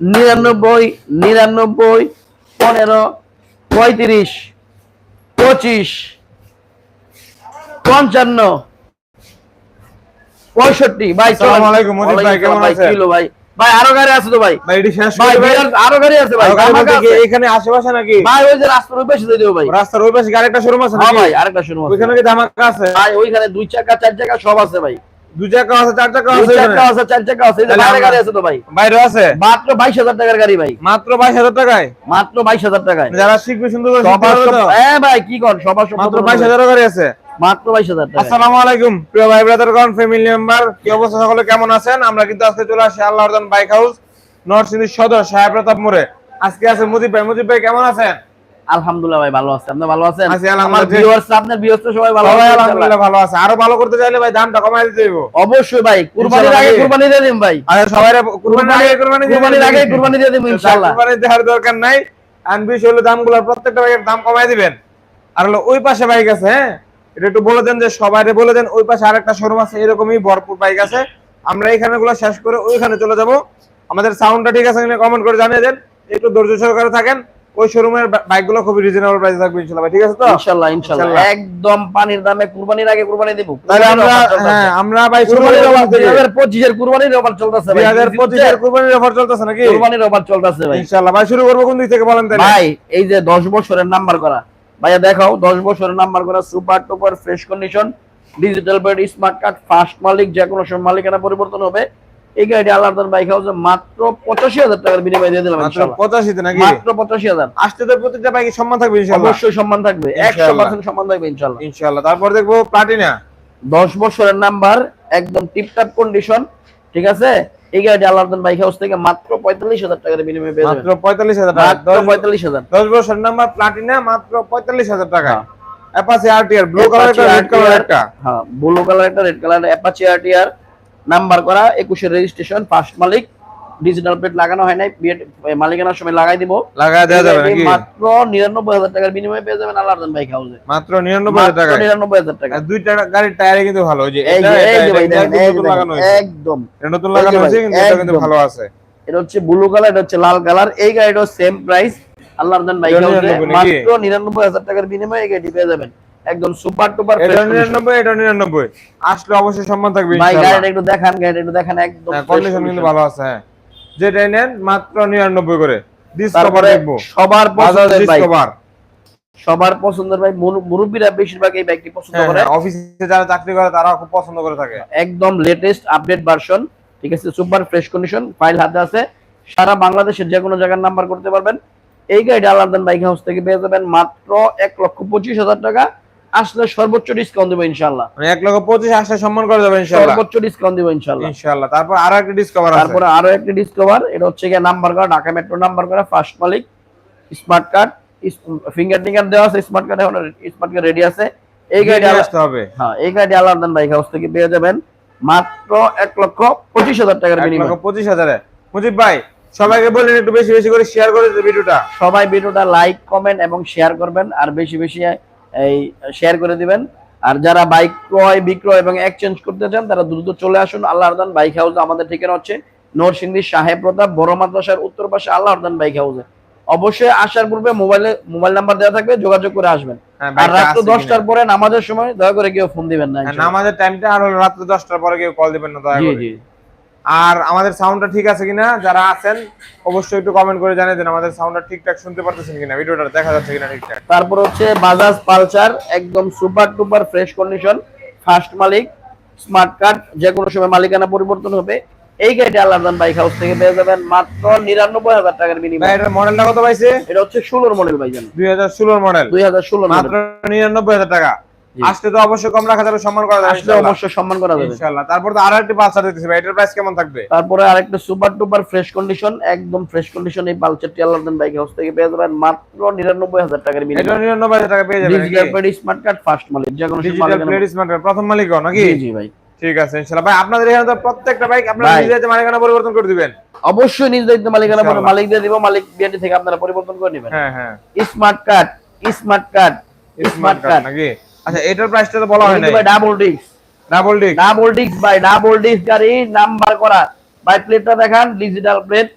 নিরানব্বই নিরানব্বই পনেরো পঁয়ত্রিশ পঁচিশ পঞ্চান্ন পঁয়ষট্টি। ভাই মজিদ ভাই, ভাই? ভাই আরও গাড়ি আছে তো ভাই। আরও গাড়ি আছে ভাই। এখানে আশেপাশে নাকি? ভাই ওই যে রাস্তার ওই পাশে দিয়ে ভাই। রাস্তার ওই পাশে আরেকটা শোরুম আছে হ্যাঁ ভাই আরেকটা শুরু ওইখানে কি ধামাকা আছে? ভাই ওইখানে দুই চাকা চার চাকা সব আছে ভাই। দু চাকা আছে চার চাকা আছে চাকা আছে চার চাকা আছে বাইরে গাড়ি আছে তো ভাই। বাইরে আছে? মাত্র বাইশ হাজার টাকার গাড়ি ভাই। মাত্র বাইশ হাজার টাকায়? মাত্র টাকায়। যারা শিখবে সুন্দর করে সবার পারবে তো? সব- হ্যাঁ ভাই কি কর সবার সব মাত্র বাইশ হাজার গাড়ি আছে। মাত্র বাইশ হাজার টাকা আসসালামু আলাইকুম প্রিয় ভাই ব্রাদারগণ ফ্যামিলি মেম্বার কি অবস্থা সকলে? কেমন আছেন? আমরা কিন্তু আজকে চলে আসি আল্লাহরদান বাইক হাউস নরসিংদী সদর সাহেব প্রতাপ মোড়ে। আজকে আছে মুজিব ভাই। মুজিব ভাই কেমন আছেন? আলহামদুলিল্লাহ ভাই ভালো আছে। আপনি ভালো আছেন? আছি, আলহামদুলিল্লাহ। ভিউয়ার্স আপনার ভিউয়ার্স সবাই ভালো আছে আলহামদুলিল্লাহ ভালো আছে। আরও ভালো করতে চাইলে ভাই দামটা কমাই দিতে হইব। অবশ্যই ভাই কুরবানির আগে কুরবানি দিয়ে দিন ভাই। আরে সবাই কুরবানি আগে কুরবানি কুরবানির আগে কুরবানি দিয়ে ইনশাআল্লাহ কুরবানি দেওয়ার দরকার নাই। আর বিশ হলো দামগুলো প্রত্যেকটা বাইকের দাম কমাই দিবেন। আর হলো ওই পাশে বাইক আছে হ্যাঁ? এটা একটু বলে দেন যে সবাই বলে দেন ওই পাশে আরেকটা শোরুম আছে এরকমই ভরপুর বাইক আছে। আমরা এখানে গুলো শেষ করে ওইখানে চলে যাব। আমাদের সাউন্ডটা ঠিক আছে কিনা কমেন্ট করে জানিয়ে দেন। একটু ধৈর্য সহকারে থাকেন। ওই শোরুমের বাইকগুলো খুবই রিজনেবল প্রাইসে থাকবে ইনশাআল্লাহ ভাই, ঠিক আছে তো? ইনশাআল্লাহ ইনশাআল্লাহ। একদম পানির দামে কুরবানির আগে কুরবানি দেব। তাহলে আমরা হ্যাঁ আমরা ভাই কুরবানির অফার অফার 2025 এর কুরবানির অফার চলতেছে ভাই। পঁচিশের কুরবানির অফার চলতেছে নাকি? কুরবানির অফার চলতেছে ভাই। ইনশাআল্লাহ ভাই শুরু করব কোন দিক থেকে বলেন তাহলে? ভাই এই যে 10 বছরের নাম্বার করা। ভাইয়া দেখাও 10 বছরের নাম্বার করা সুপার টুপার ফ্রেশ কন্ডিশন ডিজিটাল বেড স্মার্ট কার্ড ফার্স্ট মালিক যে কোনো সময় মালিকানা পরিবর্তন হবে। এই গাড়ি আলাদান বাইক হাউসে মাত্র 85000 টাকার বিনিময়ে দিয়ে দিলাম মাত্র পঁচাশিতে নাকি? মাত্র 85000 আসতে তো প্রত্যেকটা বাইকে সম্মান থাকবে অবশ্যই সম্মান থাকবে। ইনশাআল্লাহ। 100% সম্মান থাকবে ইনশাআল্লাহ। ইনশাআল্লাহ। তারপর দেখব প্লাটিনা 10 বছরের নাম্বার একদম টিপটপ কন্ডিশন ঠিক আছে? এই গাড়ি আলাদান বাইক হাউস থেকে মাত্র 45000 টাকার বিনিময়ে পেয়ে মাত্র পঁয়তাল্লিশ হাজার টাকা। দশ- 45000 দশ বছর নাম্বার প্লাটিনা মাত্র পঁয়তাল্লিশ হাজার টাকা। অ্যাপাসি আরটিআর ব্লু কালার একটা রেড কালার একটা। হ্যাঁ ব্লু কালার একটা red colour Apache RTR number করা 21 এর রেজিস্ট্রেশন ফার্স্ট মালিক ডিজিটাল প্লেট লাগানো হয় নাই মালিকানার সময় লাগাই দিব। লাগায় দেওয়া যাবে নাকি? মাত্র 99000 টাকার বিনিময়ে পেয়ে যাবেন আলাদান বাইক হাউসে মাত্র নিরানব্বই হাজার টাকা 99000 টাকা। দুইটা গাড়ির টায়ারে কিন্তু ভালো ওই যে এটা নতুন লাগানো হয়েছে। একদম। এটা নতুন লাগানো হয়েছে কিন্তু এটা কিন্তু ভালো আছে। এটা হচ্ছে ব্লু কালার এটা হচ্ছে লাল কালার এই গাড়িটাও সেম প্রাইস আল্লাহর দান বাইক হাউসে 99 নাকি? মাত্র 99000 টাকার বিনিময়ে এই গাড়ি পেয়ে যাবেন। একদম সুপার টুপার এটা এটা আসলে অবশ্যই সম্মান থাকবে ভাই গাড়িটা একটু দেখান গাড়িটা একটু দেখান একদম কন্ডিশন কিন্তু ভালো আছে হ্যাঁ। নেন মাত্র নিরানব্বই করে। ডিসকভার দেখব। সবার পছন্দের ডিসকভার সবার পছন্দের ভাই মুরব্বীরা বেশিরভাগ এই বাইকটি পছন্দ হ্যাঁ, করে। হ্যাঁ, অফিসে যারা চাকরি করে তারা খুব পছন্দ করে থাকে। একদম লেটেস্ট আপডেট ভার্সন ঠিক আছে? সুপার ফ্রেশ কন্ডিশন ফাইল হাতে আছে। সারা বাংলাদেশের যে কোনো জায়গার নাম্বার করতে পারবেন। এই গাড়িটা আলাদান বাইক হাউস থেকে পেয়ে যাবেন মাত্র এক লক্ষ পঁচিশ হাজার টাকা। আসলে সর্বোচ্চ ডিসকাউন্ট দেবো ইনশাল্লাহ মানে এক লক্ষ পঁচিশ আসলে সম্মান করা ইনশাল্লাহ সর্বোচ্চ ডিসকাউন্ট দেবো ইনশাল্লাহ ইনশাল্লাহ তারপর আরও একটা ডিসকভার তারপরে আরও একটি ডিসকভার এটা হচ্ছে গিয়ে নাম্বার করা ঢাকা মেট্রো নাম্বার করা ফার্স্ট মালিক স্মার্ট কার্ড ফিঙ্গার টিঙ্গার দেওয়া আছে স্মার্ট কার্ড এখন স্মার্ট কার্ড রেডি আছে। এই গাড়ি আসতে হবে। হ্যাঁ এই গাড়ি আলাদান বাইক হাউস থেকে পেয়ে যাবেন মাত্র এক লক্ষ পঁচিশ হাজার টাকার লক্ষ পঁচিশ হাজারে। মুজিব ভাই সবাইকে বললেন একটু বেশি বেশি করে শেয়ার করে ভিডিওটা। সবাই ভিডিওটা লাইক কমেন্ট এবং শেয়ার করবেন আর বেশি বেশি এই শেয়ার করে দিবেন। আর যারা বাইক ক্রয় বিক্রয় এবং এক্সচেঞ্জ করতে চান তারা দ্রুত চলে আসুন আল্লাহ আরদান বাইক হাউস আমাদের ঠিকানা হচ্ছে নরসিংদী সাহেব প্রতাপ বড় মাদ্রাসার উত্তর পাশে আল্লাহ আরদান বাইক হাউসে অবশ্যই আসার পূর্বে মোবাইলে মোবাইল নাম্বার দেওয়া থাকবে যোগাযোগ করে আসবেন। হ্যাঁ, আর রাত দশটার? পরে নামাজের সময় দয়া করে কেউ ফোন দিবেন না হ্যাঁ। নামাজের টাইমটা আর রাত্রে দশটার পরে কেউ কল দিবেন না দয়া করে। আর আমাদের সাউন্ডটা ঠিক আছে কিনা যারা আছেন অবশ্যই একটু কমেন্ট করে জানিয়ে দেন আমাদের সাউন্ডটা ঠিকঠাক শুনতে পারতেছেন কিনা ভিডিওটা দেখা যাচ্ছে কিনা ঠিকঠাক। তারপর হচ্ছে বাজাজ পালসার একদম সুপার টুপার ফ্রেশ কন্ডিশন ফার্স্ট মালিক স্মার্ট কার্ড যে কোনো সময় মালিকানা পরিবর্তন হবে। এই গাড়িটা আল্লাহদান বাইক হাউস থেকে পেয়ে যাবেন মাত্র নিরানব্বই হাজার টাকার বিনিময়ে। এটার মডেলটা কত পাইছে? এটা হচ্ছে ষোলোর মডেল ভাই জান। দুই হাজার ষোলোর মডেল দুই হাজার ষোলো মাত্র নিরানব্বই হাজার টাকা। আসলে তো অবশ্যই কম রাখা যাবে সম্মান করা যাবে আসলে অবশ্যই সম্মান করা যাবে। ইনশাআল্লাহ তারপর তো আরও একটি পালসার দেখতেছি ভাই এটার প্রাইস কেমন থাকবে? তারপরে আরেকটা সুপার টুপার ফ্রেশ কন্ডিশন একদম ফ্রেশ কন্ডিশন এই পালসারটি আল্লাহদান বাইক হাউস থেকে পেয়ে যাবেন। মাত্র নিরানব্বই হাজার টাকার এটা বিনিময়ে নিরানব্বই হাজার টাকা পেয়ে যাবে digital plate smart card first মালিক যে কোনো ডিজিটাল প্লেট স্মার্ট প্রথম মালিক নাকি? জি জি ভাই। ঠিক আছে ইনশাআল্লাহ ভাই আপনাদের এখানে তো প্রত্যেকটা বাইক আপনারা। নিজের হাতে মালিকানা পরিবর্তন করে দিবেন। অবশ্যই নিজ দায়িত্ব মালিকানা ইনশাআল্লাহ। মালিক দিয়ে দিব মালিক বিআরটি থেকে আপনারা পরিবর্তন করে নেবেন। হ্যাঁ হ্যাঁ। Smart card smart card smart card card নাকি? আচ্ছা এটার প্রাইসটা তো বলা হয় নাই। ভাই double disc double disc double disc ভাই ডাবল ডিস্ক গাড়ি নাম্বার করা। ভাই প্লেটটা দেখান ডিজিটাল প্লেট।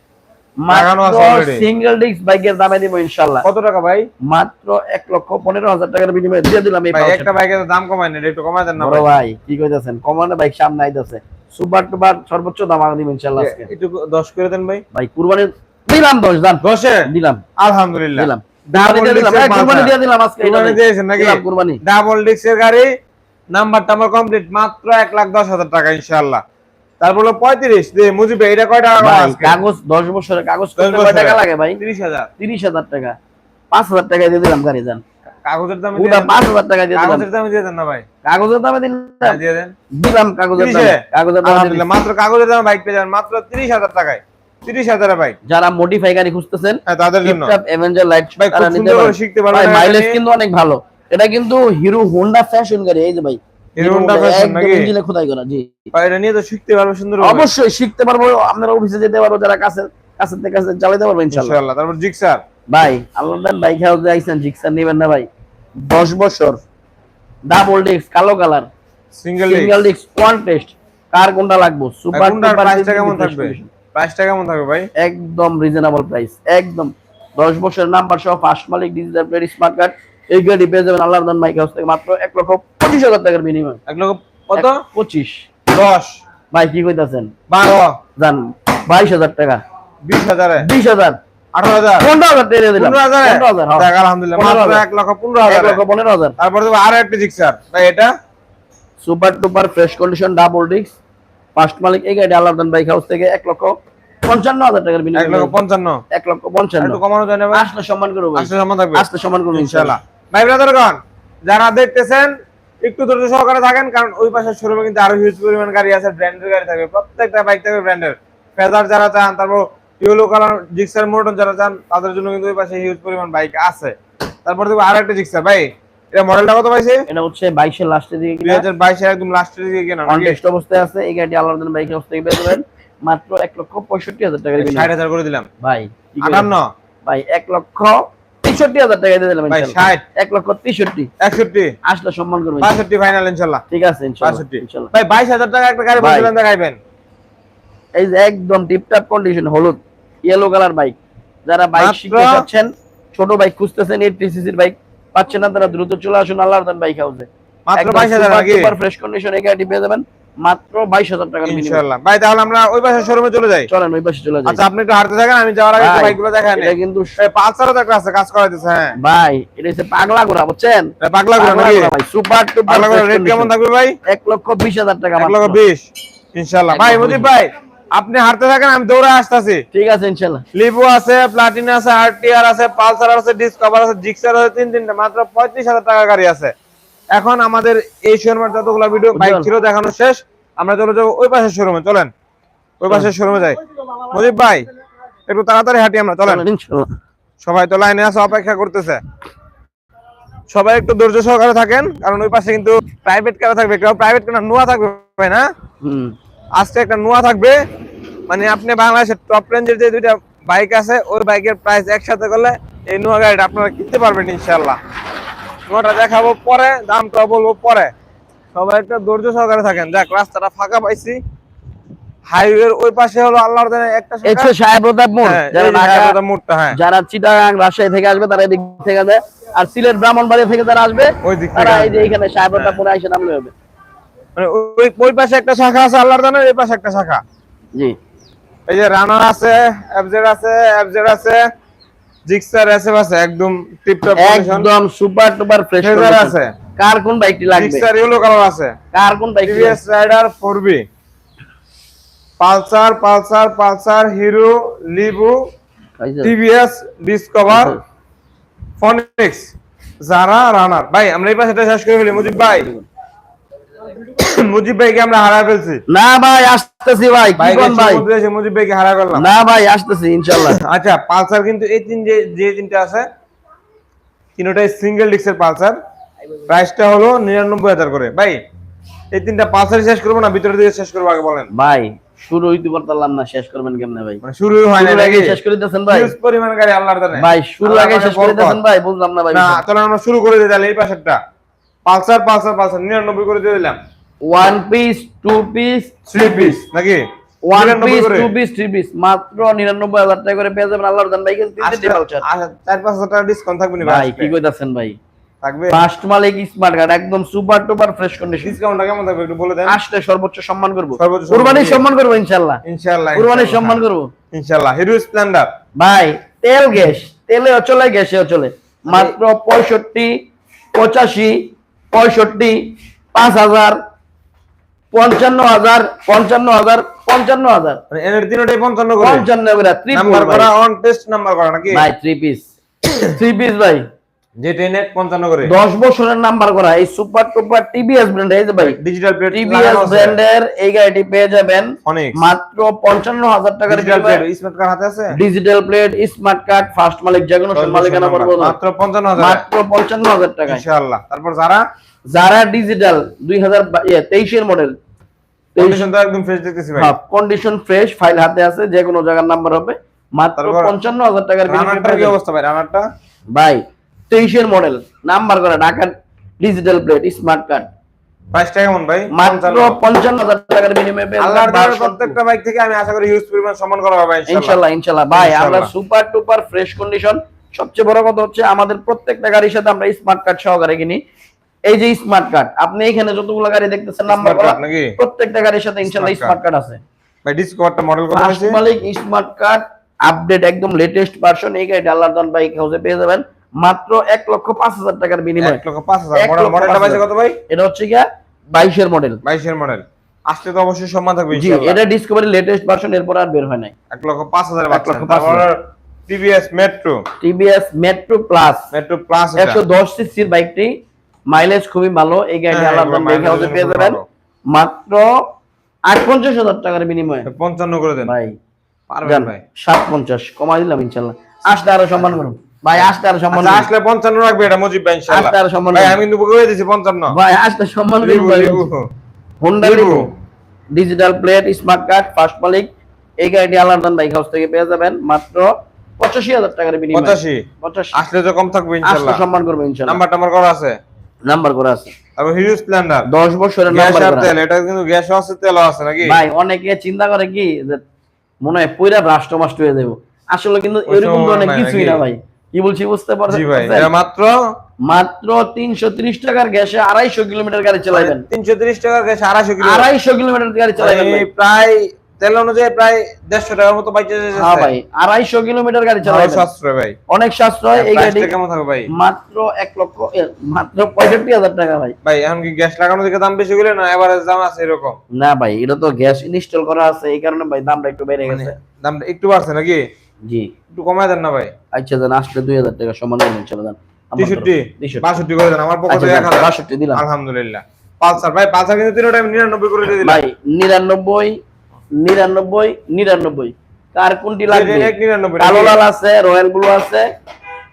সিঙ্গেল ডিস্ক বাইকের দামে দিব ইনশাল্লাহ। কত টাকা ভাই? মাত্র এক লক্ষ পনেরো হাজার টাকার বিনিময়ে দিয়ে দিলাম এই ভাই একটা বাইকের দাম কমায় না একটু কমায় দেন না ভাই। কি কইতাছেন? কমানো বাইক সামনে আইতাছে। সুপার টুপার সর্বোচ্চ দাম আগে দিব ইনশাল্লাহ আজকে। একটু দশ করে দেন ভাই। ভাই কুরবানি দিলাম দশ দাম দশে? দিলাম আলহামদুলিল্লাহ। দিলাম ডাবল ডিস্কের গাড়ি কমপ্লিট মাত্র এক লাখ দশ হাজার টাকা ইনশাল্লাহ তারপর হলো পঁয়ত্রিশ এটা কয় টাকা? কাগজ দশ বছরের কাগজ কয় টাকা লাগে ভাই? তিরিশ হাজার। তিরিশ হাজার টাকা। পাঁচ হাজার টাকা দিয়ে দিলাম গাড়ি যান কাগজের দামে। পাঁচ হাজার টাকা দিয়ে কাগজের দামে দিয়ে দেন না ভাই। কাগজের দামে হ্যাঁ, দিয়ে দেন। দিলাম কাগজের দামে। তিরিশে? কাগজের দামে মাত্র কাগজের দামে বাইক পেয়ে যাবেন মাত্র তিরিশ হাজার টাকায়। ভাই। যারা মডিফাই গাড়ি খুঁজতেছেন হ্যাঁ তাদের জন্য। অ্যাভেঞ্জার লাইট ভাই খুব সুন্দর করে শিখতে পারবেন মাইলেজ কিন্তু অনেক ভালো। এটা কিন্তু হিরো হোন্ডা ফ্যাশন গাড়ি এই যে ভাই। Hero Honda Fashion নাকি? ইঞ্জিনে খোদাই করা জি। ভাই, এটা নিয়ে তো শিখতে পারবে সুন্দর অবশ্যই শিখতে পারব আপনারা অফিসে যেতে পারব যারা কাছে কাছে থেকে কাছে চালাতে পারব ইনশাআল্লাহ ইনশাআল্লাহ তারপর জিক্সার ভাই আল্লাহ বাইক হাউসে আইছেন জিক্সার নেবেন না ভাই। দশ বছর। ডাবল ডিস্ক কালো colour. Single single disc one test কার কোনটা লাগবো? সুপার কোনটার প্রাইসটা কেমন থাকবে? প্রাইসটা কেমন থাকবে ভাই? একদম রিজনেবল প্রাইস একদম। দশ বছরের নাম্বার সহ ফার্স্ট মালিক ডিজিটাল প্লেট স্মার্ট কার্ড এই গাড়ি পেয়ে যাবেন আল্লাহ বাইক হাউস থেকে মাত্র এক লক্ষ পঁচিশ হাজার টাকার বিনিময় এক লক্ষ কত? পঁচিশ। দশ। ভাই কি কইতাছেন? বারো। জান বাইশ হাজার টাকা। বিশ হাজারে। বিশ হাজার। হ্যাঁ। তারপর আরও একটা জিক্সার এটা? Super টুপার fresh condition double disc first মালিক এই গাড়ি আল্লাহ বাইক হাউস থেকে এক লক্ষ পঞ্চান্ন হাজার টাকার এক লক্ষ পঞ্চান্ন। এক লক্ষ পঞ্চান্ন। কমানো যায় না আসলে সম্মান করব আসলে সম্মান থাকবে। আসলে সম্মান করব ইনশাআল্লাহ। ইনশাল্লাহ ভাই ব্রাদারগণ যারা দেখতেছেন একটু ধৈর্য সহকারে থাকেন কারণ ওই পাশের শোরুমে কিন্তু আরও হিউজ পরিমাণ গাড়ি আছে ব্র্যান্ডের গাড়ি থাকবে। প্রত্যেকটা বাইক থাকবে ব্র্যান্ডের ফেজার যারা চান তারপর ইয়েলো কালার জিক্সার মোটর যারা চান তাদের জন্য কিন্তু ওই পাশে হিউজ পরিমাণ বাইক আছে। তারপর দেখব আর একটা জিক্সার ভাই এটা মডেলটা কত পাইছে? এটা হচ্ছে বাইশের লাস্টের দিকে দুই কিনা। হাজার বাইশের একদম লাস্টের দিকে কেনা কন্টেস্ট অবস্থায় আছে এই গাড়ি আল্লাহ বাইক হাউস থেকে পেয়ে যাবেন মাত্র এক লক্ষ পঁয়ষট্টি হাজার টাকার ষাট বিনিময় হাজার করে দিলাম। ভাই কি করে? আটান্ন? ভাই এক লক্ষ তেষট্টি হাজার টাকা দিয়ে দিলাম ভাই ইনশাল্লাহ। ষাট? এক লক্ষ তেষট্টি। একষট্টি? আসলে সম্মান করবেন। বাষট্টি ফাইনাল ইনশাল্লাহ। ঠিক আছে ইনশাল্লাহ ভাই বাইশ হাজার টাকা একটা গাড়ি। বলছিলেন দেখাইবেন। এই যে একদম টিপটপ কন্ডিশন হলুদ ইয়েলো কালার বাইক যারা বাইক শিখতে চাচ্ছেন ছোট বাইক খুঁজতেছেন এইটটি সিসির বাইক পাচ্ছেন না তারা দ্রুত চলে আসুন আল্লাহ বাইক হাউসে। মাত্র বাইশ হাজার নাকি? ফ্রেশ কন্ডিশন এই গাড়ি পেয়ে যাবেন। মাত্র বাইশ হাজার টাকার বিনিময় ইনশাল্লাহ ভাই তাহলে আমরা ওই পাশের শোরুমে চলে যাই। চলেন ওই পাশে চলে যাই। আচ্ছা আপনি একটু হাঁটতে থাকেন আমি যাওয়ার আগে ভাই, বাইকগুলো দেখান এটা কিন্তু পাঁচশো টাকা আছে কাজ করাইতেছে হ্যাঁ। ভাই এটা হচ্ছে পাগলা ঘোরা বুঝছেন? পাগলা পাগলা নাকি? ভাই সুপার টুপার পাগলা করে রেট কেমন থাকবে ভাই? এক লক্ষ বিশ হাজার টাকা এক লক্ষ মাত্র। বিশ ইনশাল্লাহ এক ভাই মুজিব ভাই আপনি হাঁটতে থাকেন আমি দৌড়ে আসতেছি। ঠিক আছে ইনশাল্লাহ। লিভো আছে প্লাটিনা আছে আরটিআর আছে পালসার আছে ডিসকভার আছে জিক্সার আছে তিন তিনটা মাত্র পঁয়ত্রিশ হাজার টাকা গাড়ি আছে। এখন আমাদের এই শোরুমের যতগুলো ভিডিও বাইক ছিল দেখানো শেষ আমরা চলে যাব ওই পাশের শোরুমে চলেন। ওই পাশের শোরুমে যাই। মুজিব ভাই একটু তাড়াতাড়ি হাঁটি আমরা চলেন। ইনশাল্লাহ। সবাই তো লাইনে আছে অপেক্ষা করতেছে। সবাই একটু ধৈর্য সহকারে থাকেন কারণ ওই পাশে কিন্তু প্রাইভেট কার থাকবে কেউ প্রাইভেট কার নোয়া থাকবে না? হুম। আজকে একটা নোয়া থাকবে। মানে আপনি বাংলাদেশের টপ রেঞ্জের যে দুইটা বাইক আছে ওই বাইকের প্রাইস একসাথে করলে এই নোয়া গাড়িটা আপনারা কিনতে পারবেন ইনশাল্লাহ নোয়াটা দেখাবো পরে দামটা বলব পরে। সবাই একটা ধৈর্য সহকারে থাকেন। দেখ রাস্তাটা ফাঁকা পাইছি। হাইওয়ের ওই পাশে হলো আল্লাহর একটা মোড়। হ্যাঁ, যারা মোড়টা হ্যাঁ। যারা চিটাগাং রাজশাহী থেকে আসবে তারা এদিক থেকে যায় আর সিলেট ব্রাহ্মণবাড়ি থেকে যারা আসবে ওই দিক থেকে তারা এই আসবে। যে এখানে সাহেব প্রতাপ মোড়ে এসে নামলে হবে। মানে ওই ওই পাশে একটা শাখা আছে আল্লাহর দানের এই পাশে একটা শাখা। জি। এই যে রানার আছে এফজেড আছে এফজেড আছে জিক্সার এসএফ আছে একদম টিপটপ কন্ডিশন একদম সুপার টুপার ফ্রেশ ফেজার আছে। কার কোন বাইকটি লাগবে? জিক্সার ইয়েলো কালার আছে। কার কোন বাইকটি TVS Raider 4B Pulsar Pulsar Pulsar Hero লিবু TVS Discover Phoenix জারা রানার ভাই আমরা এই পাশেটা শেষ করে ফেলি। মুজিব ভাই। মুজিব ভাইকে আমরা ফেলছি। না ভাই আসতেছি ভাই ভাই? মুজিব ভাইকে হারায় ফেললাম। না ভাই আসতেছি ইনশাআল্লাহ আচ্ছা পালসার কিন্তু এই তিন যে যে তিনটা আছে তিনটাই সিঙ্গেল ডিস্কের পালসার। প্রাইসটা হলো নিরানব্বই হাজার করে। ভাই এই তিনটা পালসার শেষ করব না? ভিতরে দিয়ে শেষ করব আগে বলেন। ভাই শুরু হইতে পারতাম না শেষ করবেন কেমনে ভাই? মানে শুরু হয় না আগে শেষ করে দিতেছেন ভাই। পরিমাণ গাড়ি আল্লাহর জানে ভাই শুরু আগে শেষ করে। ভাই বুঝলাম না ভাই। না চলো আমরা শুরু করে দিই তাহলে এই পাশেরটা। পালসার পালসার পালসার নিরানব্বই করে দিয়ে দিলাম। One piece two piece three piece নাকি? One piece two piece three piece মাত্র নিরানব্বই হাজার টাকা করে পেয়ে যাবেন আল্লাহর দান ভাই কিন্তু তিনটে আজকে- voucher। চার পাঁচ হাজার টাকা ডিসকাউন্ট থাকবে ভাই কি কইতাছেন ভাই? থাকবে? ফার্স্ট মালিক স্মার্ট কার্ড একদম সুপার টুপার ফ্রেশ কন্ডিশন ডিসকাউন্টটা কেমন থাকবে একটু বলে দেন। আসলে সর্বোচ্চ সম্মান করব। সম্মান কুরবানির। সম্মান করব ইনশাআল্লাহ। ইনশাআল্লাহ কুরবানির সম্মান করব। ইনশাআল্লাহ হিরো স্প্লেন্ডার ভাই তেল গ্যাস তেলেও চলে গ্যাসেও চলে মাত্র পঁয়ষট্টি পঁচাশি পঁয়ষট্টি পাঁচ হাজার পঞ্চান্ন হাজার পঞ্চান্ন হাজার পঞ্চান্ন হাজার। এর এনের তিনটাই পঞ্চান্ন পঞ্চান্ন করে নাম্বার করা অন টেস্ট নাম্বার করা নাকি? ভাই থ্রি পিস থ্রি পিস ভাই। করে। দশ বছরের নাম্বার করা এই সুপার টুপার টিবিএস ব্র্যান্ড এই যে ভাই ডিজিটাল প্লেট টিবিএস ব্র্যান্ডের এই গাড়িটি পেয়ে যাবেন মাত্র টাকার ডিজিটাল প্লেট স্মার্ট কার্ড হাতে আছে? Digital plate smart card first মালিক মালিকানা পড়ব মাত্র টাকা ইনশাআল্লাহ। তারপর যারা যারা ডিজিটাল দুই হাজার তেইশের মডেল কন্ডিশন তো একদম ফ্রেশ দেখতেছি ভাই। কন্ডিশন ফ্রেশ ফাইল হাতে আছে যে কোনো জায়গার নাম্বার হবে। মাত্র তারপর পঞ্চান্ন হাজার টাকার কি। অবস্থা রানারটা ভাই তেইশের মডেল নাম্বার করা ঢাকার ডিজিটাল প্লেট স্মার্ট কার্ড প্রাইসটা কেমন ভাই? মাত্র পঞ্চান্ন। হাজার টাকার বিনিময়ে আল্লাহর যাবেন প্রত্যেকটা বাইক থেকে আমি আশা করি হিউজ পরিমাণ সম্মান করা হবে ইনশাআল্লাহ। ইনশাল্লাহ ইনশাল্লাহ ভাই আমরা সুপার টুপার ফ্রেশ কন্ডিশন সবচেয়ে বড় কথা হচ্ছে আমাদের প্রত্যেকটা গাড়ির সাথে আমরা স্মার্ট কার্ড সহকারে কিনি। এই যে স্মার্ট কার্ড আপনি এখানে যতগুলো গাড়ি দেখতেছেন নাম্বার নাকি? প্রত্যেকটা গাড়ির সাথে স্মার্ট কার্ড আছে। ভাই ডিসকভারটা মডেল কত আছে মালিক স্মার্ট কার্ড আপডেট একদম লেটেস্ট ভার্সন এই গাড়িটা আল্লাহর দান বাইক হাউসে পেয়ে যাবেন। মাত্র এক লক্ষ পাঁচ হাজার টাকার বিনিময়ে। এক লক্ষ পাঁচ হাজার। মডেলটা পাইছে কত ভাই? এটা হচ্ছে গিয়া বাইশের মডেল বাইশের মডেল আসলে তো অবশ্যই সম্মান থাকবে জি এটা ডিসকভারি লেটেস্ট ভার্সন এরপর আর বের হয় নাই। এক লক্ষ পাঁচ হাজার এক লক্ষ পাঁচ TVS Metro TVS Metro plus Metro plus একশো দশ সিসির বাইকটি। মাইলেজ খুবই ভালো। এই গাড়ি হ্যাঁ, বাইক mileage হাউসে পেয়ে যাবেন। মাত্র আট পঞ্চাশ হাজার টাকার বিনিময়ে। পঞ্চান্ন করে দেন। ভাই পারবেন ভাই। সাত পঞ্চাশ কমাই দিলাম ইনশাল্লাহ আরও সম্মান করুন। ভাই আসতে আরও সম্মান আচ্ছা, আসলে পঞ্চান্ন রাখবে এটা মুজিব ভাই ইনশাআল্লাহ। আসতে আরও সম্মান ভাই আমি কিন্তু বলে দিয়েছি পঞ্চান্ন। ভাই আসতে সম্মান ভাই। Honda Livo. Digital plate smart card first মালিক এই গাড়িটি আলাদান বাইক হাউস থেকে পেয়ে যাবেন মাত্র পঁচাশি হাজার টাকার বিনিময়ে। পঁচাশি? আসলে তো কম থাকবে ইনশাআল্লাহ। সম্মান করব নাম্বার টাম্বার করা আছে? নাম্বার করা আছে। স্প্লেন্ডার বছরের নাম্বার তেল এটা কিন্তু গ্যাস আছে আছে নাকি? ভাই অনেকে চিন্তা করে কি যে মনে হয় পুরা রাষ্ট্র মাস্ট হয়ে যাব। আসলে কিন্তু এরকম অনেক কিছুই না ভাই। কি বলছি বুঝতে পারছেন? জি ভাই মাত্র? মাত্র তিনশো ত্রিশ টাকার গ্যাসে আড়াইশো কিলোমিটার গাড়ি চালাবেন তিনশো তিরিশ টাকার গ্যাস আড়াইশো কিলো আড়াইশো কিলোমিটার গাড়ি চালাবেন মানে প্রায় তেল অনুযায়ী প্রায় দেড়শো টাকার মতো বাইচে হ্যাঁ ভাই আড়াইশো কিলোমিটার গাড়ি চালাবেন সাশ্রয় ভাই। অনেক সাশ্রয় এই গাড়ি কেমন থাকবে ভাই? মাত্র লক্ষ মাত্র পঁয়ষট্টি হাজার টাকা ভাই। ভাই এখন কি গ্যাস লাগানোর দিকে দাম বেশি না এভারেজ দাম আছে এরকম? না ভাই এটা তো গ্যাস ইনস্টল করা আছে এই কারণে ভাই দামটা একটু বেড়ে মানে গেছে। দামটা একটু বাড়ছে নাকি? জি। একটু কমায় দেন না ভাই। আচ্ছা দেন আসলে দুই হাজার টাকা সমান চলে আমার তেষট্টি? বাষট্টি করে দেন আমার পক্ষ আচ্ছা এক হাজার। বাষট্টি দিলাম। আলহামদুলিল্লাহ। পালসার ভাই পালসার কিন্তু তিনটা আমি নিরানব্বই করে দিয়ে দিলাম। ভাই নিরানব্বই নিরানব্বই নিরানব্বই। কার কোনটি লাগবে? কালো লাল আছে রয়্যাল ব্লু আছে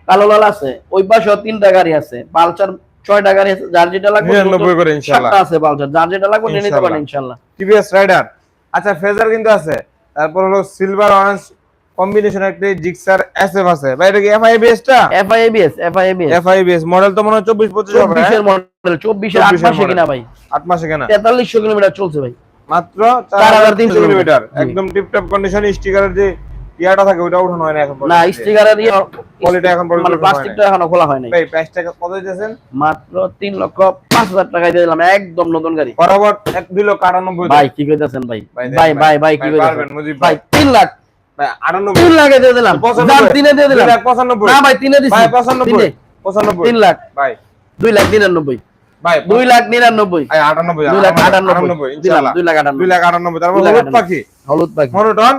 কালো লাল আছে। ওই পাশেও তিনটা গাড়ি আছে। পালসার ছয়টা গাড়ি আছে যার যেটা লাগবে নিরানব্বই করে ইনশাল্লাহ। আছে পালসার। যার যেটা লাগবে নিয়ে নিতে পারেন ইনশাল্লাহ। TVS rider. আচ্ছা ফেজার কিন্তু আছে। তারপর হলো সিলভার অরেঞ্জ কম্বিনেশন একটি জিক্সার এসএফ আছে। ভাই এটা কি এফআইবিএস টা? এফআইএবিএস এফআইএবিএস এফআইবিএস মডেল তো মনে হয় চব্বিশ পঁচিশ হবে হ্যাঁ? চব্বিশের মডেল 24 এর মাসে model। কিনা ভাই। আট মাসে কেনা? তেতাল্লিশশো কিলোমিটার চলছে ভাই। মাত্র 4300 চার কিলোমিটার। জি। একদম টিপটপ কন্ডিশন স্টিকারের যে ইয়াটা থাকে ওটা উঠানো হয় না এখন না স্টিকারের ইয়ে Quality এখন পর্যন্ত মানে প্লাস্টিকটা এখনও খোলা হয়নি ভাই প্রাইসটা কত দিতেছেন? মাত্র তিন লক্ষ পাঁচ হাজার টাকায় দিয়ে দিলাম একদম নতুন গাড়ি। বরাবর এক দুই লক্ষ আটানব্বই। ভাই কি কইতাছেন ভাই? ভাই ভাই ভাই কি কইতাছেন? ভাই ভাই। তিন লাখ ভাই আটানব্বই তিন লাখে দিয়ে দিলাম। তিনে দিয়ে দিলাম। পঁচানব্বই। না ভাই তিনে দিছি। পঁচানব্বই। পঁচানব্বই। তিন লাখ। ভাই। দুই লাখ নিরানব্বই। ভাই দুই লাখ নিরানব্বই। আটানব্বই দুই লাখ আটানব্বই আটানব্বই। দিলাম ইনশাআল্লাহ। দুই লাখ দুই লাখ আটানব্বই। তারপর হলুদ পাখি। হলুদ পাখি। মনোটন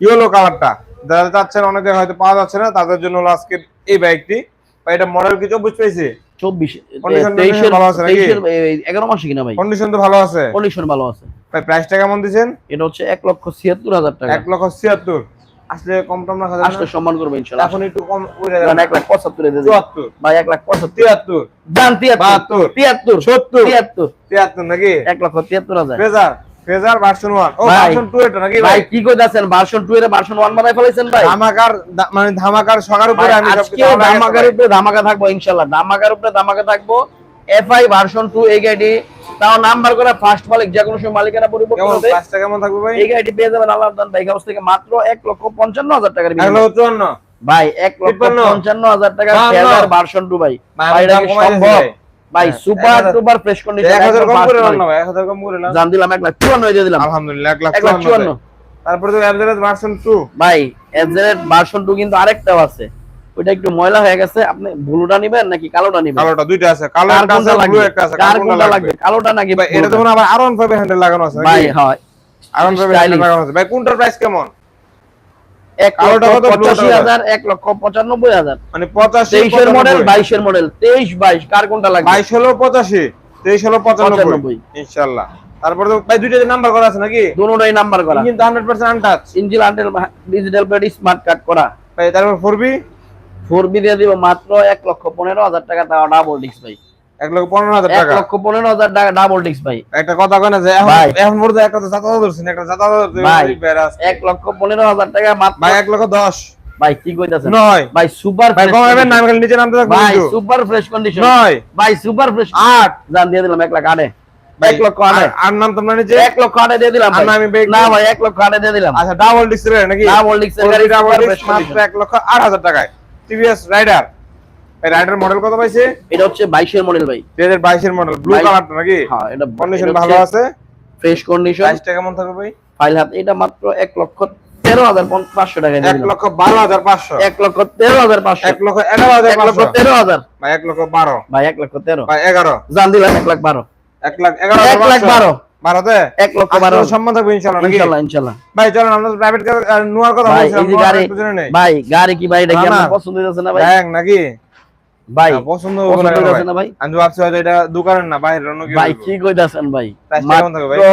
ইয়েলো কালারটা যারা চাচ্ছেন অনেকে হয়তো পাওয়া যাচ্ছে না তাদের জন্য আজকে এই বাইকটি এটা মডেল কি চব্বিশ পেয়েছে চব্বিশ Condition তেইশের ভালো আছে নাকি? তেইশের এই এগারো মাসে কিনা ভাই? কন্ডিশন তো ভালো আছে। কন্ডিশন ভালো আছে। ভাই প্রাইসটা কেমন দিচ্ছেন? এটা হচ্ছে এক লক্ষ ছিয়াত্তর হাজার টাকা। এক লক্ষ ছিয়াত্তর। আসলে কম টম রাখা আসলে সম্মান করব এখন একটু কম এক লাখ পঁচাত্তর চুয়াত্তর। ভাই এক লাখ পঁচাত্তর। তিয়াত্তর। দাম তিয়াত্তর। তিয়াত্তর। সত্তর। তিয়াত্তর। তিয়াত্তর নাকি? এক লক্ষ তিয়াত্তর হাজার। ফেজার ভার্সন ওয়ান ও ভার্সন টু এটা নাকি ভাই ভাই? কি কইতাছেন ভার্সন টু এর ভার্সন ওয়ান বানাই ফেলাইছেন ভাই? ধামাকার মানে ধামাকার সকার উপরে আমি আজকে ধামাকার উপরে ধামাকা থাকব ইনশাল্লাহ ধামাকার উপরে ধামাকা থাকব। এফআই ভার্সন টু এই গাড়ি তাও নাম্বার করা ফার্স্ট মালিক যে কোনো সময় মালিকানা পরিবর্তন হবে। প্রাইসটা কেমন থাকবে ভাই? এই গাড়িটি পেয়ে যাবেন আল্লাহ বাইক হাউস থেকে মাত্র এক লক্ষ পঞ্চান্ন হাজার টাকার ভাই এক লক্ষ তিপ্পান্ন। পঞ্চান্ন হাজার টাকা। ফেজার ভার্সন টু ভাই। ভাই, ভাই, এটা সম্ভব? ভাই। হ্যাঁ, সুপার টুপার ফ্রেশ কন্ডিশন এক হাজার কম করে না ভাই এক হাজার কম করে না জান দিলাম এক লাখ চুয়ান্ন দিয়ে দিলাম। আলহামদুলিল্লাহ এক লাখ এক লাখ চুয়ান্ন চুয়ান্ন। ভাই। তারপরে তো অ্যাভারেজ ভার্সন টু ভাই এফজেড ভার্সন টু কিন্তু আরেকটাও আছে। ওইটা একটু ময়লা হয়ে গেছে আপনি ব্লুটা নিবেন নাকি কালোটা নিবেন? কালোটা দুইটা আছে। কালো একটা আছে ব্লু একটা আছে কার কোনটা লাগবে? কালোটা নাকি ভাই এটা? তখন আবার আরন ফাইভ হ্যান্ডেল লাগানো আছে ভাই হয়। আরন হ্যান্ডেল লাগানো আছে। ভাই কোনটার প্রাইস কেমন? লক্ষ পঁচানব্বই হাজার। মানে পঁচাশি তেইশের মডেল বাইশের মডেল তেইশ বাইশ কার কোনটা লাগবে? বাইশ হলো পঁচাশি তেইশ হলো পঁচানব্বই। ইনশাল্লাহ তারপরে ভাই দুইটা নাম্বার করা আছে নাকি? নাম্বার করা। হান্ড্রেড পার্সেন্ট আনটাচ আন্টেল ডিজিটাল প্লেট স্মার্ট কার্ড করা। ভাই তারপর ফোর বি ফোর বি দিয়ে দিব মাত্র এক লক্ষ পনেরো হাজার টাকা তাও ডাবল ডিস্ক ভাই। এক লক্ষ পনেরো হাজার টাকা। লক্ষ পনেরো হাজার টাকা ডাবল ডিস্ক ভাই। একটা কথা যে এখন ধরছেন একটা ভাই। এক লক্ষ পনেরো হাজার টাকা মাত্র ভাই এক লক্ষ দশ। ভাই কি কইতাছেন? নয়। ভাই সুপার ভাই কমাবেন না আমি নিচে নামতে থাকব ভাই সুপার ফ্রেশ কন্ডিশন নয়। ভাই সুপার ফ্রেশ আট। জান দিয়ে দিলাম এক লাখ আটে। এক লক্ষ আটে। আর- নাম তোমরা নিচে? এক লক্ষ আটে দিয়ে দিলাম আর আমি না ভাই এক লক্ষ আটে দিয়ে দিলাম। আচ্ছা ডাবল ডিস্ক নাকি? ডাবল ডিস্ক ডাবল ডিস্ক মাত্র এক লক্ষ আট হাজার টাকায়। টিভিএস রাইডার রাইডার মডেল কত পাইছে? এটা হচ্ছে বাইশের মডেল ভাই। দুই হাজার বাইশের মডেল ব্লু কালারটা নাকি? হ্যাঁ এটা কন্ডিশন ভালো আছে? ফ্রেশ কন্ডিশন প্রাইসটা কেমন থাকবে ভাই? ফাইল হাত এটা মাত্র এক লক্ষ তেরো হাজার পঞ্চ- পাঁচশো টাকা দিয়ে এক দিলাম। লক্ষ বারো হাজার পাঁচশো। এক লক্ষ তেরো হাজার পাঁচশো। এক লক্ষ এগারো হাজার এক লক্ষ পাঁচশো। তেরো হাজার। ভাই এক লক্ষ বারো। ভাই এক লক্ষ তেরো। ভাই এগারো। জান দিলাম এক লাখ বারো। এক লাখ এগারো এক লাখ বারো। বারোতে এক লক্ষ বারো। আসলে সম্মান থাকবে ইনশাল্লাহ নাকি? ইনশাল্লাহ ইনশাল্লাহ ভাই চলেন আমরা প্রাইভেট নোয়ার কথা বলছিলাম গাড়ি ভাই গাড়ি কি ভাই এটা কি। আপনার পছন্দ হইতেছে না ভাই? ব্যাং নাকি? ভাই পছন্দ হবে না ভাই? আমি ভাবছি হয়তো এটা দোকানের না বাইরের অন্য কেউ ভাই কি কইতাছেন ভাই? Price টা কেমন থাকবে ভাই? মাত্র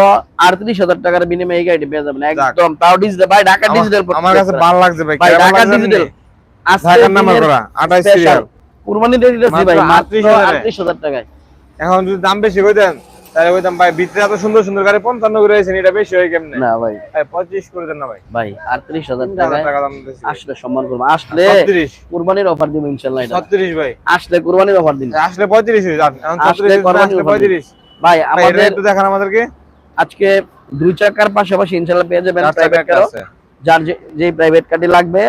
আটত্রিশ হাজার টাকার বিনিময়ে এই গাড়িটি পেয়ে যাবেন। একদম তাও ডিজিটাল ভাই ঢাকা আমার- ডিজিটাল আমার কাছে ভালো লাগছে ভাই। ভাই কেমন ঢাকা লাগছে ডিজিটাল জানেন? ঢাকার নাম্বার করা 28 সিরিয়াল কুরবানি দিয়ে দিতেছি ভাই মাত্র 38,000 আটত্রিশ হাজার টাকায়। এখন যদি দাম বেশি কইতেন তাহলে কইতাম ভাই ভিতরে এত সুন্দর সুন্দর গাড়ি পঞ্চান্ন করে আছেন এটা বেশি হয় কেমনে? না ভাই। পঁচিশ করে দেন না ভাই। ভাই আটত্রিশ হাজার টাকা আসলে সম্মান করব। আসলে কুরবানির অফার দিব ইনশাল্লাহ ছত্রিশ ভাই। আসলে কুরবানির অফার দিন আসলে পঁয়ত্রিশ। পঁয়ত্রিশ। ভাই আমাদের একটু দেখান আমাদেরকে। আজকে দুই চাকার পাশাপাশি ইনশাল্লাহ পেয়ে যাবেন প্রাইভেট কারও আছে। যার যে- প্রাইভেট কারটি লাগবে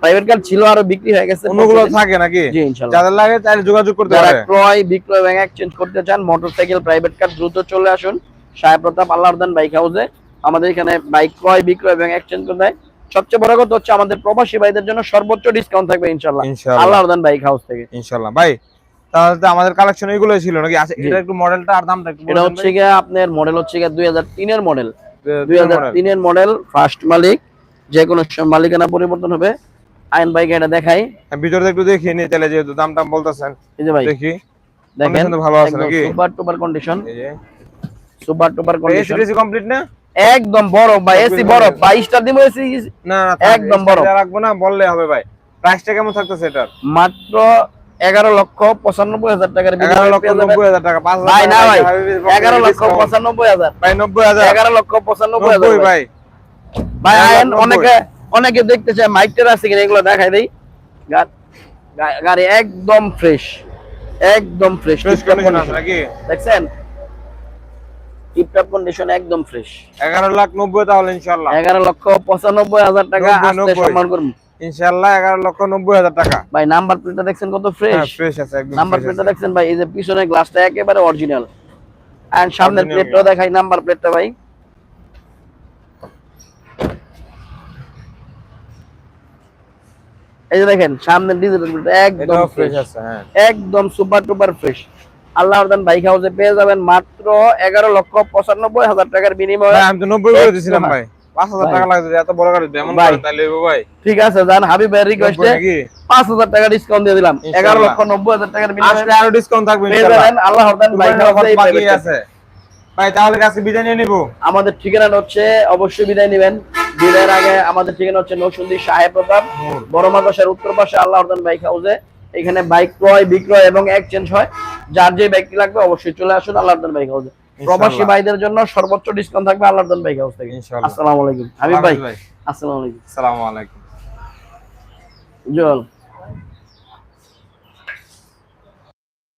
প্রাইভেট কার ছিল আরও বিক্রি হয়ে গেছে অন্যগুলো থাকে নাকি? জি ইনশাল্লাহ। যাদের লাগে তাহলে যোগাযোগ করতে পারে। ক্রয় বিক্রয় এবং এক্সচেঞ্জ করতে চান মোটরসাইকেল প্রাইভেট কার দ্রুত চলে আসুন। সাহেব প্রতাপ আল্লাহদান বাইক হাউসে আমাদের এখানে বাইক ক্রয় বিক্রয় এবং এক্সচেঞ্জ করতে হয়। সবচেয়ে বড় কথা হচ্ছে আমাদের প্রবাসী ভাইদের জন্য সর্বোচ্চ ডিসকাউন্ট থাকবে ইনশাআল্লাহ আল্লাহদান বাইক হাউস থেকে। ইনশাআল্লাহ ভাই তাহলে আমাদের কালেকশন এগুলোই ছিল নাকি? আচ্ছা। এটা একটু মডেলটা আর দামটা একটু এটা হচ্ছে গিয়ে আপনার মডেল হচ্ছে গিয়ে দুই হাজার তিনের মডেল দুই দুই হাজার তিনের মডেল ফার্স্ট মালিক। যে কোনো সময় মালিকানা পরিবর্তন হবে। আইন বাইক এটা দেখাই। ভিতরে একটু দেখিয়ে নিই তাহলে যেহেতু দাম টাম বলতেছেন। এই যে ভাই দেখি। দেখেন। ভালো আছে নাকি? সুপার টুপার কন্ডিশন এই যে। সুপার টুপার এসি কন্ডিশন টেসি কমপ্লিট না? একদম বড় ভাই এসি বড় ভালো আছে। বাইশটা দিব এসি না না একদম বড়। রাখব না বললে হবে ভাই। প্রাইসটা কেমন থাকতেছে এটার? মাত্র এগারো লক্ষ পঁচানব্বই হাজার টাকার এগারো লক্ষ। নব্বই হাজার টাকা ভাই না ভাই এগারো লক্ষ। পঁচানব্বই হাজার। ভাই নব্বই হাজার। এগারো লক্ষ পঁচানব্বই হাজার ভাই। ভাই আয়েন অনেকে অনেকে দেখতে চায় মাইকটার আছে কিনা এগুলো দেখাই দেই। গাড়ি একদম ফ্রেশ একদম ফ্রেশ দেখছেন? টিপটপ কন্ডিশন একদম ফ্রেশ এগারো লাখ নব্বই তাহলে ইনশাল্লাহ এগারো লক্ষ পঁচানব্বই হাজার টাকা নব্বই, আসতে সম্মান করুন। লক্ষ নব্বই হাজার টাকা। ভাই নাম্বার প্লেটটা দেখছেন কত হ্যাঁ ফ্রেশ ফ্রেশ আছে একদম নাম্বার প্লেটটা দেখছেন ভাই এই যে পিছনের গ্লাসটা একেবারে অরিজিনাল এন্ড সামনের প্লেটটাও দেখাই নাম্বার প্লেটটা ভাই। এই যে দেখেন ডিজিটাল একদম ফ্রেশ ফ্রেশ আছে হ্যাঁ। একদম সুপার টুপার ফ্রেশ আল্লাহ বাইক হাউসে পেয়ে যাবেন মাত্র এগারো লক্ষ পঁচানব্বই হাজার টাকার বিনিময়ে। আমি তো নব্বই করে দিয়েছিলাম ভাই পাঁচ হাজার টাকা লাগবে এত বড় গাড়ি এমন তাহলে ভাই। ঠিক আছে জান হাবিব রিকোয়েস্টে পাঁচ হাজার টাকা ডিসকাউন্ট দিয়ে দিলাম। এগারো লক্ষ নব্বই হাজার টাকার বিনিময়ে আরও ডিসকাউন্ট থাকবে পেয়ে ইনশাআল্লাহ। আল্লাহ বাইক হাউসে আছে। ভাই তাহলে কাছে বিদায় নিয়ে নিবো। আমাদের ঠিকানা হচ্ছে অবশ্যই বিদায় নেবেন। বিদায়ের আগে আমাদের ঠিকানা হচ্ছে নৌসুন্দি সাহেব প্রতাপ বড় মাদাসের উত্তর পাশে আল্লাহ বাইক হাউসে। এখানে বাইক ক্রয় বিক্রয় এবং এক্সচেঞ্জ হয়। যার যে বাইকটি লাগবে অবশ্যই চলে আসুন আল্লাহ বাইক হাউসে। প্রবাসী ভাইদের জন্য সর্বোচ্চ ডিসকাউন্ট থাকবে আল্লাহ বাইক হাউস থেকে। আসসালামু আলাইকুম। হাবিব ভাই ভাই আসসালামু আলাইকুম। আসসালামু আলাইকুম। জল